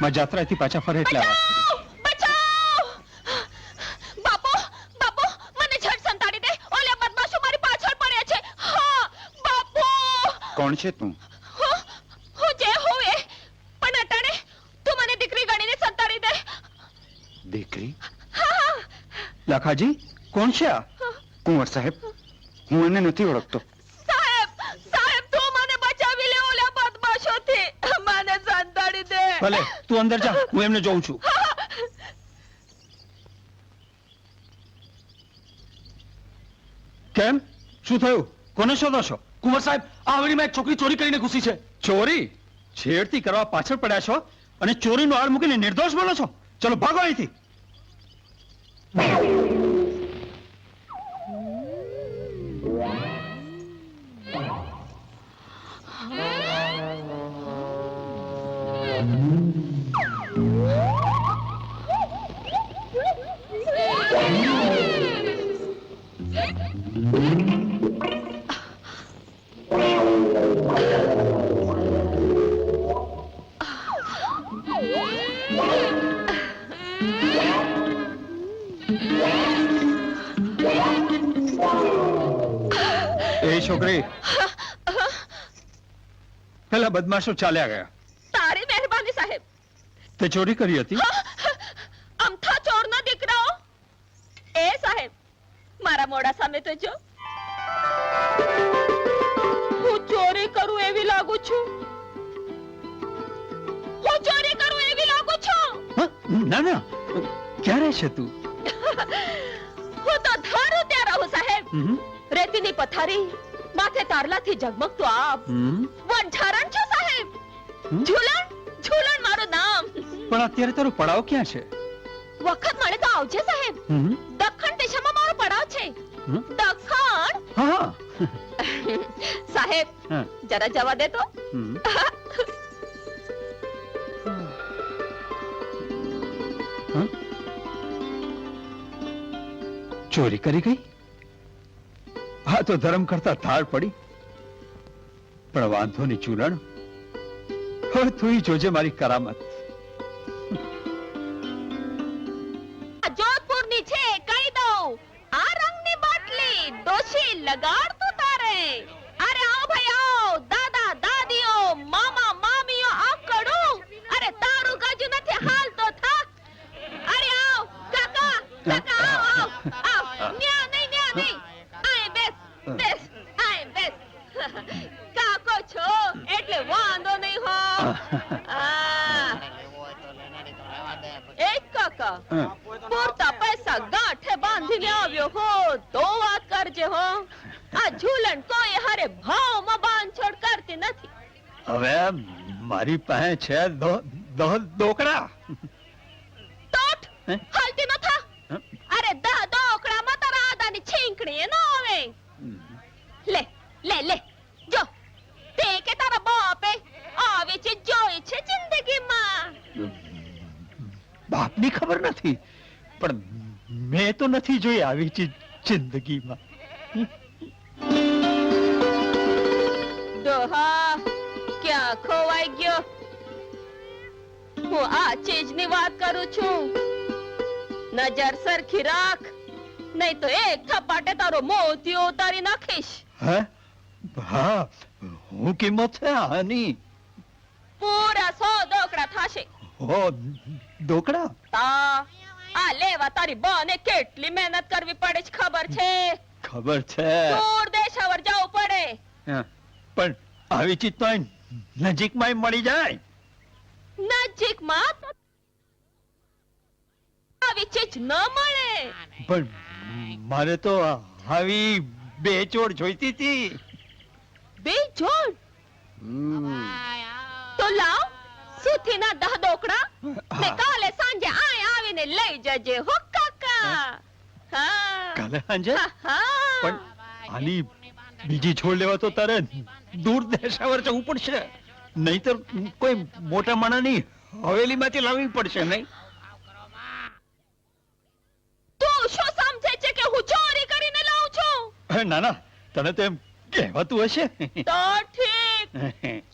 માં જાત્રાથી પાછા ફરે એટલે આ બચાવ! બાપુ બાપુ મને ઝટ સંતાડી દે. ઓલે બદમાશો મારી પાછળ પડ્યા છે. હા બાપુ! કોણ છે તું? હું હું જે હું એ. પણ અટાણે તું મને દીકરી ગણીને સંતાડી દે. દીકરી? હા. લખાજી કોણ છે આ? કુંવર સાહેબ હું એને નથી ઓળખતો સાહેબ સાહેબ તું મને બચાવી લે ઓલા બદમાશોથી મને સંતાડી દે ભલે, તું અંદર જા, હું એમને જોઉં છું. કેમ? શું થયું? કોને શોધો છો? કુંવર સાહેબ આ હવેલીમાં એક છોકરી ચોરી કરીને ઘૂસી છે. ચોરી? છેડતી કરવા પાછળ પડ્યા છો? અને ચોરીનો આળ મૂકીને નિર્દોષ બોલો છો? ચલો, ભાગો અહીંથી. એ છોકરી. પેલા બદમાશો ચાલ્યા ગયા. તારી મહેરબાની સાહેબ. તે ચોરી કરી હતી અમથા ચોરનો દીકરો એ સાહેબ મારા મોડા સામે તો જો હું ચોરી કરું એવી લાગુ છું. હું ચોરી કરું એવી લાગુ છું. ના ના. ક્યારે છે તું? હું તો ધારું ત્યાં રહું સાહેબ. રેતીની પથારી માથે તારલાથી ઝગમગતો આપ હમ? છો સાહેબ. હમ? ઝૂલણ ઝૂલણ મારું નામ. પણ અત્યારે તારો પડાવ ક્યાં છે? વખત મળે તો આવજે સાહેબ? દક્ષિણ દિશામાં મારો પડાવ છે. હમ? હા સાહેબ હા. જરા જવા દે તો હમ. હા? ચોરી કરી ગઈ હા તો ધર્મ કરતા ધાર પડી પણ વાંધો નહીં ચૂલણ હવે તું જોજે મારી કરામત એક કાકા પૂરતા પૈસા ગાંઠે બાંધીને આવ્યો હો તો વાત કરજે હો. આ ઝૂલણ કોઈ હારે ભાવમાં બાંધછોડ કરતી નથી. હવે મારી પાસે છે દો- દો- તોટ હાલતી ન થા? અરે દહ દોકડામાં તારા આદાની છીંકણી ન આવે. લે લે લે જો તે કે તારા બાપે આવી છે જિંદગીમાં? બાપની ખબર નથી પણ મેં તો નથી જોઈ આવી ચીજ જિંદગીમાં. દોહા ક્યાં ખોવાઈ ગયો? હું આ ચીજની વાત કરું છું. નજર સરખી રાખ નહીં તો એક થપાટે તારો મોતી ઉતારી નાખીશ. હે? હા હું કિંમત છે આની. પૂરા સો દોકડા થાશે. હો દોકડા? તા આ લેવા તારી બને કેટલી મહેનત કરવી પડે છે ખબર છે? ખબર છે. દૂર દેશાવર જવું પડે. પણ આવી ચીજ તો નજીકમાં મળી જાય. નજીકમાં તો આવી ચીજ ન મળે. પણ મારે તો આવી બેચોડ જોઈતી હતી. બે જોડ તો લાવ સુથીના દહ ડોકડા ને કાલે સાંજે આય આવીને લઈ જજે હો કાકા. હા. કાલે સાંજે? પણ આની બીજી છોડ લેવા તો તારે દૂર દેશાવર જવું પડશે. નહીતર કોઈ મોટા માણાની હવેલીમાંથી લાવવી પડશે નહીં? તું શું સમજે છે કે હું ચોરી કરીને લાવું છું? ના ના તને તો એમ કહેવાતું હશે? તો ઠીક.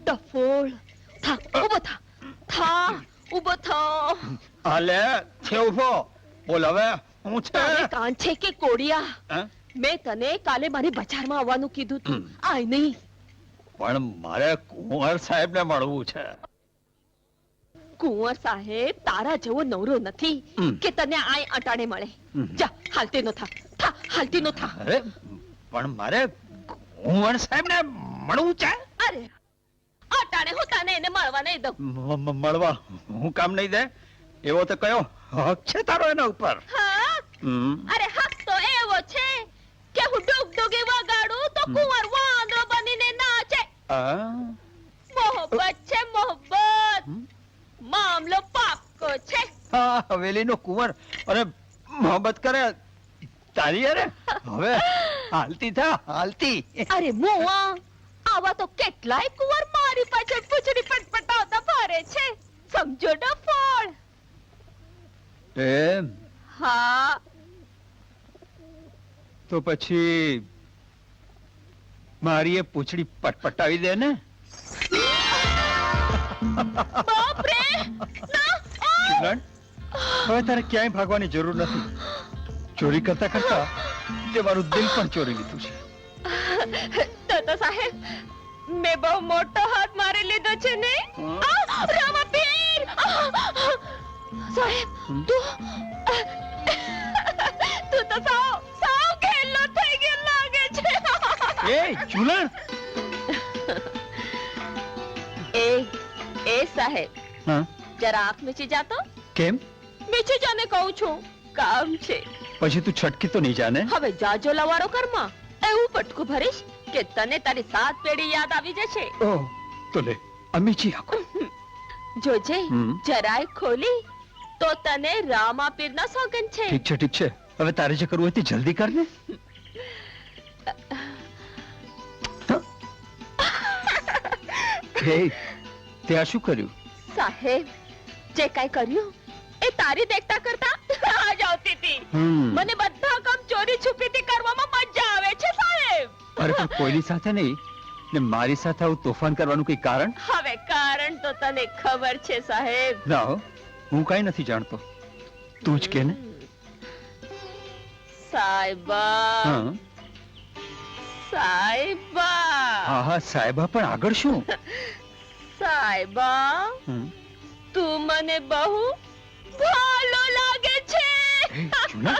ડફોળ થા ઊભો થા થા ઊભો થા અલે છે ઊભો બોલ હવે હું છે કાન છે કે કોડિયા મેં તને કાલે મારી બજારમાં આવવાનું કીધું તું આય નહીં પણ મારે કુંવર સાહેબને મળવું છે કુંવર સાહેબ તારા જેવો નવરો નથી કે તને આય અટાણે મળે જા હાલતી નો થા થા હાલતી નો થા અરે પણ મારે કુંવર સાહેબ ને મળવું છે અરે અટાણે હું તને એને મળવા નહીં દઉં. મળવા? હું કામ નહીં દે? એવો તો કયો? હક છે તારો એના ઉપર. અરે હક તો એવો છે કે હું ડુગ ડુગી વગાડું તો કુંવર વાંદરો બનીને નાચે? મોહબ્બત છે મોહબ્બત. મામલો પાક્કો છે. હા હવેલીનો કુંવર. અરે મોહબ્બત કરે. તારી અરે? હવે હાલતી થા હાલતી. અરે મોવા આવા તો કેટલાય કુંવર મારી પાછળ પૂછડી પટપટાવતા ફરે છે. સમજો ડફોળ એમ? હા. તો પછી મારી એ પૂછડી પટપટાવી દે ને? બાપ રે ના હવે તારે ક્યાંય ભાગવાની જરૂર નથી. ચોરી કરતા કરતા તે મારું દિલ પણ ચોરી લીધું છે. મેં બહુ મોટો હાથ મારી લીધો છે ને? રામા આ! સાહેબ તું તું તો સાવ સાવ ખેલો થઈ ગયો લાગે છે. એ ચૂલણ! એ એ સાહેબ હા? જરા આંખ મીચી જાતો કેમ? મીચી જાને કહું છું કામ છે. પછી તું છટકી તો નહીં જાને હવે જાજો લવારો કરમાં એવું પટકું ભરીશ? કે તને તારી સાત પેઢી યાદ આવી જશે? ઓહ તો લે અમીજી આખો. જોજે જરાય ખોલી તો તને રામા પીરના સોગન છે. ઠીક છે ઠીક છે. હવે તારે જે કરવું હતી જલ્દી કર ને. હે તે આ શું કર્યું? સાહેબ જે કાઈ કર્યું એ તારી દેખતા કરતા આજ આવતી હતી મને બધા કામ ચોરી છુપીથી અરે પણ કોઈની સાથે નહીં. ને મારી સાથે આવું તોફાન કરવાનું કઈ કારણ? હવે કારણ તો તને ખબર છે સાહેબ. ના હો હું કઈ નથી જાણતો. તું જ કે ને. સાહેબા હા. સાહેબા હા હા સાહેબા પણ આગળ શું? સાહેબા હમ. તું મને બહુ ભાલો લાગે છે. એ, જુના.